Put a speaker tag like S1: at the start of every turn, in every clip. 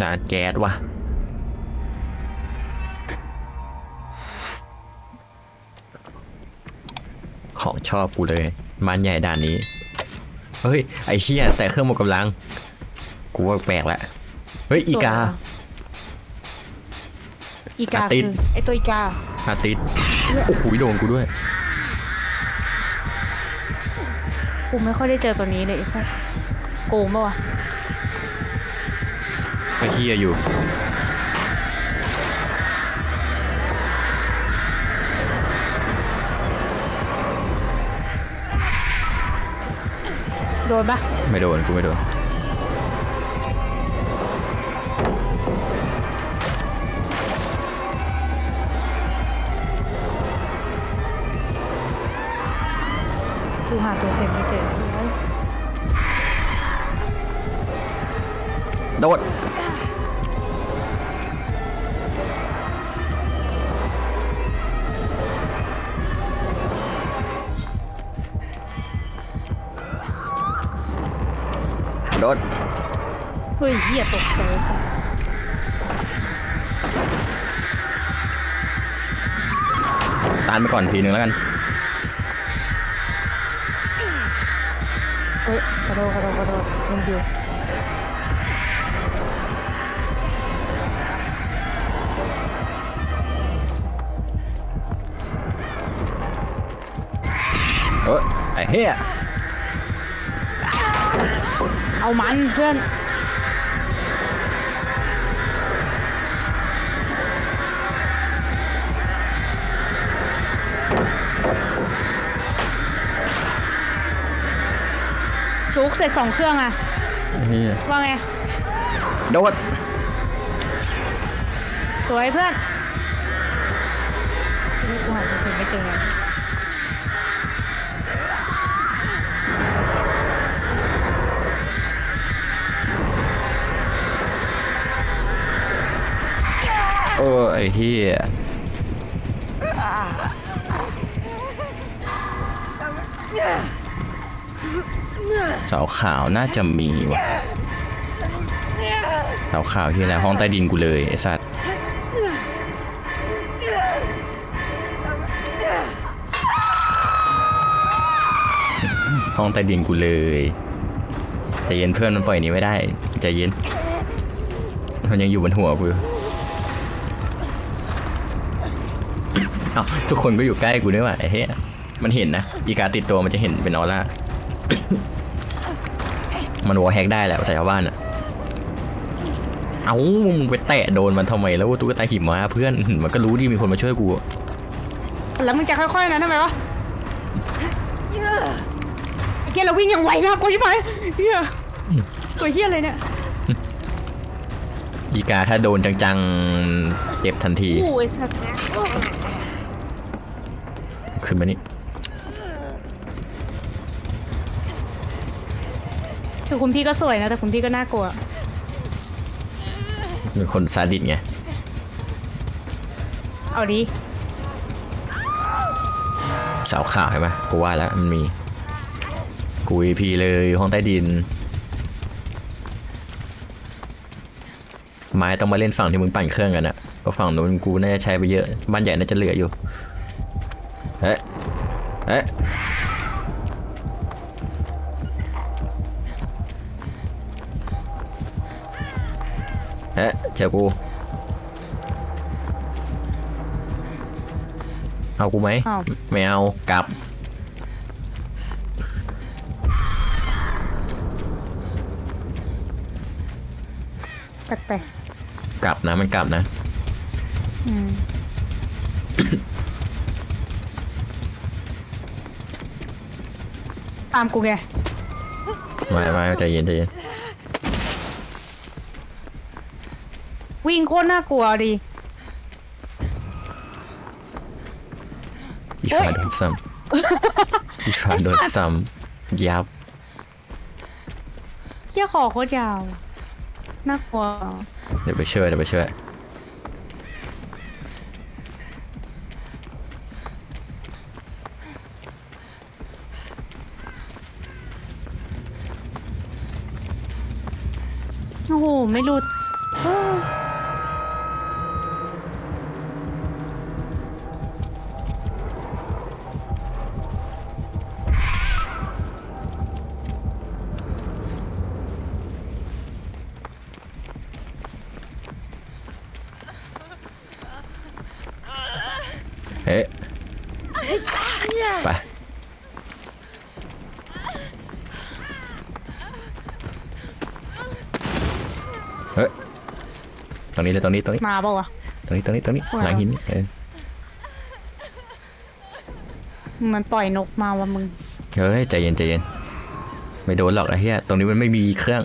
S1: ด่านแก๊สว่ะของชอบกูเลยบ้านใหญ่ด่านนี้ เฮ้ย ไอ้เชี่ยแต่เครื่องหมดกำลัง กูว่าแปลกละ เฮ้ย อีกา
S2: อีกา
S1: อาทิตย์
S2: คือไอตัวอีกา
S1: อาติสโอ้โหโดนกูด้วย
S2: กูไม่ค่อยได้เจอตัวนี้เลยไอ้สัสโกงปะวะ
S1: ไอ้เฮียอยู่
S2: โดนปะ
S1: ไม่โดนกูไม่โดน
S2: กูหาตัวเทมไม่เจอ
S1: โดด โดด
S2: เฮ้ยเหี้ยตกใจสัส
S1: ตานไปก่อนทีนึงแล้วกัน
S2: เฮ้ยกระโดดกระโดดกระโดดมันอยู่
S1: เออไอ้เฮีย
S2: เอามันเพื่อนจุกเสร็จสองเครื่องอะ
S1: ไอ้เฮีย
S2: ว่าไง
S1: โดด
S2: สวยเพื่อนนี่กูหาตัวเทมไม่เจอ
S1: ออไอ้เฮียสาขาวน่าจะมีว่ะเสาขาวที่อะไรห้องใต้ดินกูเลยไอ้สัตว์ห้องใต้ดินกูเลยใจเย็นเพื่อนมันปล่อยนี้ไม่ได้ใจเย็นมันยังอยู่บนหัวกู เอ้าทุกคนก็อยู่ใกล้กูด้วยว่ะไอ้เหี้ยมันเห็นนะ อีกาติดตัวมันจะเห็นเป็นออร่า มันวอลแฮกได้แหละภาษาชาวบ้านอะเอ้ามึงไปแตะโดนมันทำไมแล้วตุ๊กตาหิมะเพื่อนมันก็รู้ที่มีคนมาช่วยกูอะ
S2: แล้วมึงจะค่อยๆนะทำไมวะไอ้เหี้ยเราวิ่งอย่างไวนะกูใช่ไหมเหี้ยตัวเหี้ยเลยเนี่ย
S1: อีกาถ้าโดนจังๆเจ็บทันที
S2: โอ้ยสัตว์
S1: ขึ้นมานี่
S2: คือคุณพี่ก็สวยนะ แต่คุณพี่ก็น่ากลัว
S1: เป็นคนซาดิสไง
S2: เอาดิ
S1: เสาขาวใช่ไหมกูว่าแล้วมันมี กูอีพีเลยห้องใต้ดิน ไม้ต้องมาเล่นฝั่งที่มึงปั่นเครื่องกันอะเพราะฝั่งนู้นกูน่าจะใช้ไปเยอะ บ้านใหญ่น่าจะเหลืออยู่ เฮ้ยเฮ้ยเฮ้ยเจอกูเอากูไหม
S2: เอา
S1: ไม่เอากลับ
S2: แปลก
S1: กลับนะมันกลับนะ
S2: ๆอืม ตามกูไง
S1: ไม่ไม่ใจเย็นใจเย็น
S2: วิ่งโคตรน่ากลัวดิ
S1: อีฟ้าโดนซ้ำอีฟ้าโดนซ้ำยับ
S2: เหี้ยคอโคตรยาว น่ากลัว
S1: เดี๋ยวไปช่วยเดี๋ยวไปช่วย
S2: ไม่หลุด
S1: เอ๊ะไป รงนี้เลยตรงนี้ตรงนี้
S2: มาเปล่าวะ
S1: ตรงนี้ตรงนี้ตรงนี้
S2: ว้าว
S1: หลังหินเออ
S2: มันปล่อยนกมาวะมึง
S1: เฮ้ยใจเย็นใจเย็นไม่โดนหรอกไอ้เหี้ยตรงนี้มันไม่มีเครื่อง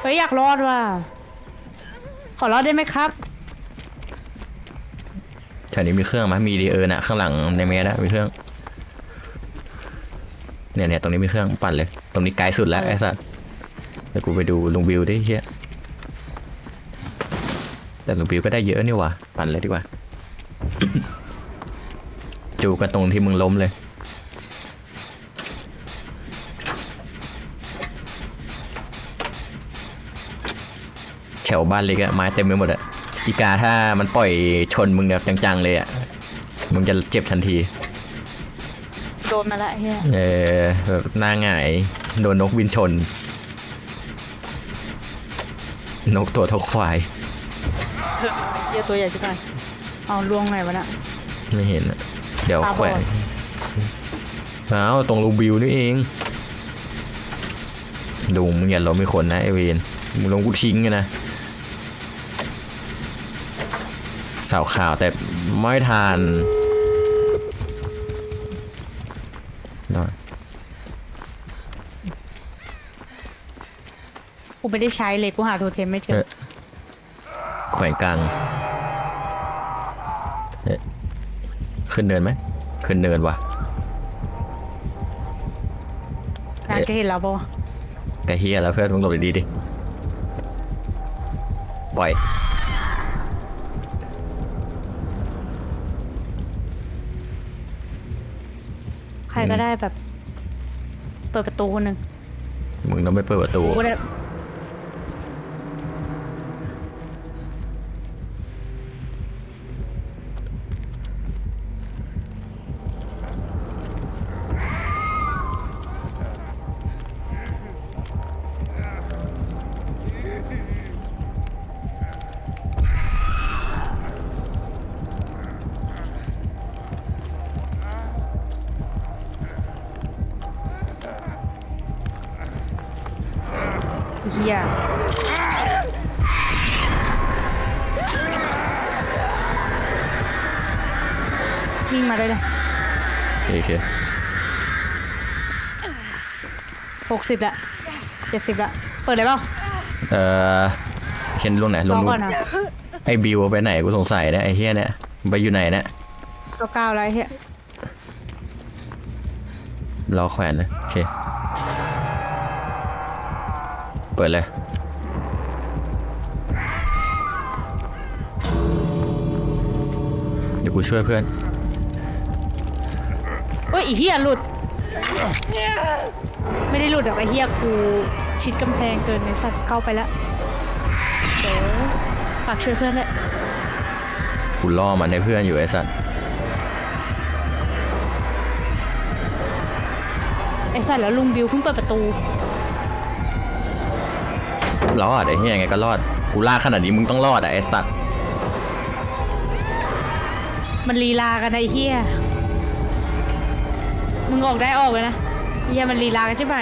S2: เฮ้ยอยากรอดว่ะขอรอดได้ไหมครับ
S1: แถวนี้มีเครื่องไหมมีดีเออน่ะข้างหลังในเมสอะมีเครื่อง เนี่ยเนี่ยตรงนี้มีเครื่องปั่นเลย ตรงนี้ไกลสุดแล้วไอ้สัสเดี๋ยวกูไปดูลุงวิวดิเฮียแต่ลุงวิวก็ได้เยอะนี่หว่ะปั่นเลยดีกว่า จูกันตรงที่มึงล้มเลย แถวบ้านเล็กอะไม้เต็มไปหมดอะอีกาถ้ามันปล่อยชนมึงแบบจังๆเลยอะมึงจะเจ็บทันที
S2: โดนมาละไอ้เฮีย
S1: เออแบบหน้าหงายโดนนกบินชน นกตัวเท่าควาย
S2: เฮียตัวใหญ่ใช่ไหมเอาลวงไงวะน่ะ
S1: ไม่เห็นอะเดี๋ยว
S2: ตาบอด
S1: แขวนอ้าวตรงลูบิวนี่เอง ดูมึงอย่าล้มไม่คนนะไอเวนมึงลงกูทิ้งอะนะสาวข่าวแต่ไม่ทานน
S2: กูไม่ได้ใช้เลยกูหาโทเทมไม่เจ
S1: เอ
S2: อ
S1: อแขวนกลางเอ๊ะขึ้นเนินไหมขึ้นเนินวะ
S2: นานก็เห็นแล้วปะวะ
S1: กะเฮียแล้วเพื่อนมึงหลบดีๆดิ ปล่อย
S2: ใครก็ได้แบบ เปิดประตูคนหนึ่ง
S1: มึงต้องไม่เปิดประตู
S2: กูก็ได้ ฮียวิ่งมาได้เลย
S1: โอเค
S2: หกสิบละเจ็ดสิบละ เปิดเลยเปล่า
S1: เอ่อเคนลงไหนล
S2: รงอ
S1: นู้
S2: ก่อน
S1: น
S2: นะ
S1: ไอ้บิวไปไหนกูสงสัยเนี่ยไอ้เฮียเนี่ยไปอยู่ไหนเนี่ย
S2: ตัวเก้าแล้วไอ้เฮีย
S1: รอแขวนเลยโอเคเปิดเลย เดี๋ยวกูช่วยเพื่อน
S2: เฮ้ยอีเฮียหลุด ไม่ได้หลุดหรอกไอ้เฮียกูชิดกำแพงเกินในสัตว์เข้าไปแล้วเดี๋ยวฝากช่วยเพื่อนด้วย
S1: กูล่อมันให้เพื่อนอยู่ไอ้สัตว์
S2: ไอ้สัตว์แล้วลุงบิวเพิ่งเปิดประตู
S1: รอดไอ้เฮียยังไงก็รอด กูลากขนาดนี้มึงต้องรอดอะไอ้สัตว์
S2: มันลีลากันไอ้เฮียมึงออกได้ออกเลยนะเฮียมันลีลากันใช่ไหม